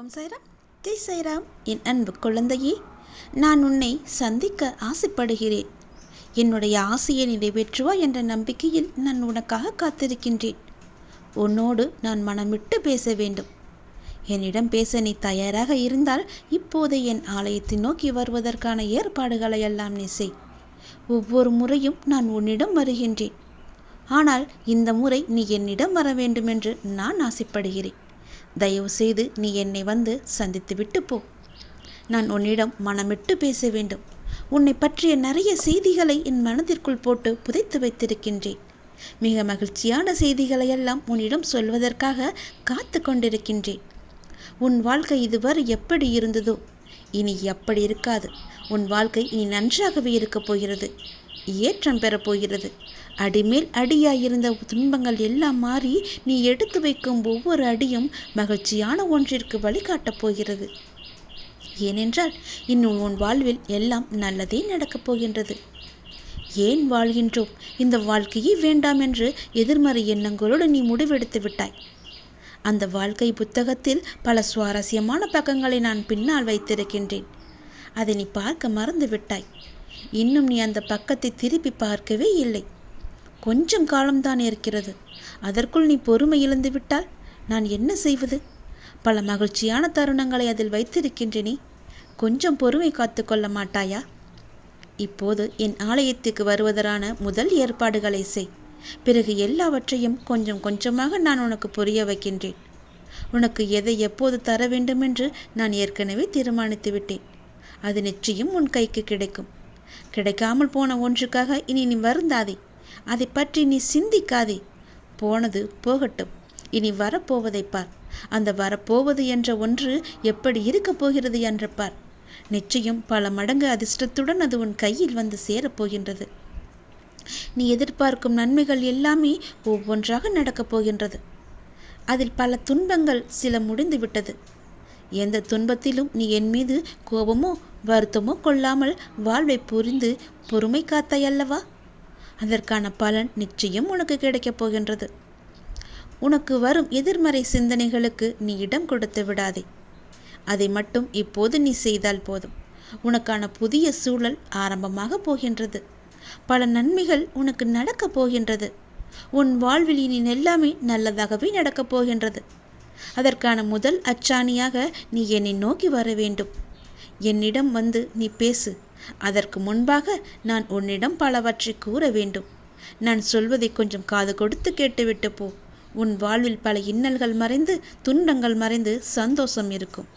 ஓம் சைராம். ஜெய் சைராம். என் அன்பு குழந்தையே நான் உன்னை சந்திக்க ஆசைப்படுகிறேன். என்னுடைய ஆசையை நிறைவேற்றுவா என்ற நம்பிக்கையில் நான் உனக்காக காத்திருக்கின்றேன். உன்னோடு நான் மனமிட்டு பேச வேண்டும். என்னிடம் பேச நீ தயாராக இருந்தால் இப்போது என் ஆலயத்தை நோக்கி வருவதற்கான ஏற்பாடுகளை எல்லாம் நீ செய். ஒவ்வொரு முறையும் நான் உன்னிடம் வருகின்றேன். ஆனால் இந்த முறை நீ என்னிடம் வர வேண்டுமென்று நான் ஆசைப்படுகிறேன். தயவு செய்து நீ என்னை வந்து சந்தித்து விட்டு போ நான் உன்னிடம் மனமிட்டு பேச வேண்டும். உன்னை பற்றிய நிறைய செய்திகளை என் மனதிற்குள் போட்டு புதைத்து வைத்திருக்கின்றேன். மிக மகிழ்ச்சியான செய்திகளை எல்லாம் உன்னிடம் சொல்வதற்காக காத்து கொண்டிருக்கின்றேன். உன் வாழ்க்கை இதுவரை எப்படி இருந்ததோ இனி எப்படி இருக்காது. உன் வாழ்க்கை இனி நன்றாகவே இருக்கப் போகிறது. ஏற்றம் பெறப்போகிறது அடிமேல் அடியாயிருந்த துன்பங்கள் எல்லாம் மாறி நீ எடுத்து வைக்கும் ஒவ்வொரு அடியும் மகிழ்ச்சியான ஒன்றிற்கு வழிகாட்டப் போகிறது. ஏனென்றால் இன்னும் உன் வாழ்வில் எல்லாம் நல்லதே நடக்கப் போகின்றது. ஏன் வாழ்கின்றோம்? இந்த வாழ்க்கையே வேண்டாம் என்று எதிர்மறை எண்ணங்களோடு நீ முடிவெடுத்து விட்டாய். அந்த வாழ்க்கை புத்தகத்தில் பல சுவாரஸ்யமான பக்கங்களை நான் பின்னால் வைத்திருக்கின்றேன். அதை நீ பார்க்க மறந்து விட்டாய் இன்னும் நீ அந்த பக்கத்தை திருப்பி பார்க்கவே இல்லை. கொஞ்சம் காலம்தான் இருக்கிறது. அதற்குள் நீ பொறுமை இழந்து விட்டால் நான் என்ன செய்வது? பல மகிழ்ச்சியான தருணங்களை அதில் வைத்திருக்கின்றனே. கொஞ்சம் பொறுமை காத்து கொள்ள மாட்டாயா? இப்போது என் ஆலயத்துக்கு வருவதற்கான முதல் ஏற்பாடுகளை செய். பிறகு எல்லாவற்றையும் கொஞ்சம் கொஞ்சமாக நான் உனக்கு புரிய வைக்கின்றேன். உனக்கு எதை எப்போது தர வேண்டுமென்று நான் ஏற்கனவே தீர்மானித்து விட்டேன் அது நிச்சயம் உன் கைக்கு கிடைக்கும். கிடைக்காமல் போன ஒன்றுக்காக இனி நீ வருந்தாதே. அதை பற்றி நீ சிந்திக்காதே. போனது போகட்டும். இனி வரப்போவதை பார். அந்த வரப்போவது என்ற ஒன்று எப்படி இருக்கப் போகிறது என்று பார். நிச்சயம் பல மடங்கு அதிர்ஷ்டத்துடன் அது உன் கையில் வந்து சேரப்போகின்றது நீ எதிர்பார்க்கும் நன்மைகள் எல்லாமே ஒவ்வொன்றாக நடக்கப் போகின்றது. அதில் பல துன்பங்கள் சில முடிந்து விட்டது எந்த துன்பத்திலும் நீ என் மீது கோபமோ வருத்தமோ கொள்ளாமல் வாழ்வை புரிந்து பொறுமை காத்தாயல்லவா அதற்கான பலன் நிச்சயம் உனக்கு கிடைக்கப் போகின்றது. உனக்கு வரும் எதிர்மறை சிந்தனைகளுக்கு நீ இடம் கொடுத்து விடாதே. அதை மட்டும் இப்போது நீ செய்தால் போதும். உனக்கான புதிய சூழல் ஆரம்பமாக போகின்றது. பல நன்மைகள் உனக்கு நடக்கப் போகின்றது. உன் வாழ்வில் இனி எல்லாமே நல்லதாகவே நடக்கப் போகின்றது. அதற்கான முதல் அச்சாணியாக நீ என்னை நோக்கி வர வேண்டும். என்னிடம் வந்து நீ பேசு. அதற்கு முன்பாக நான் உன்னிடம் பலவற்றை கூற வேண்டும். நான் சொல்வதை கொஞ்சம் காது கொடுத்து கேட்டுவிட்டு போ. உன் வாழ்வில் பல இன்னல்கள் மறைந்து துன்பங்கள் மறைந்து சந்தோஷம் இருக்கும்.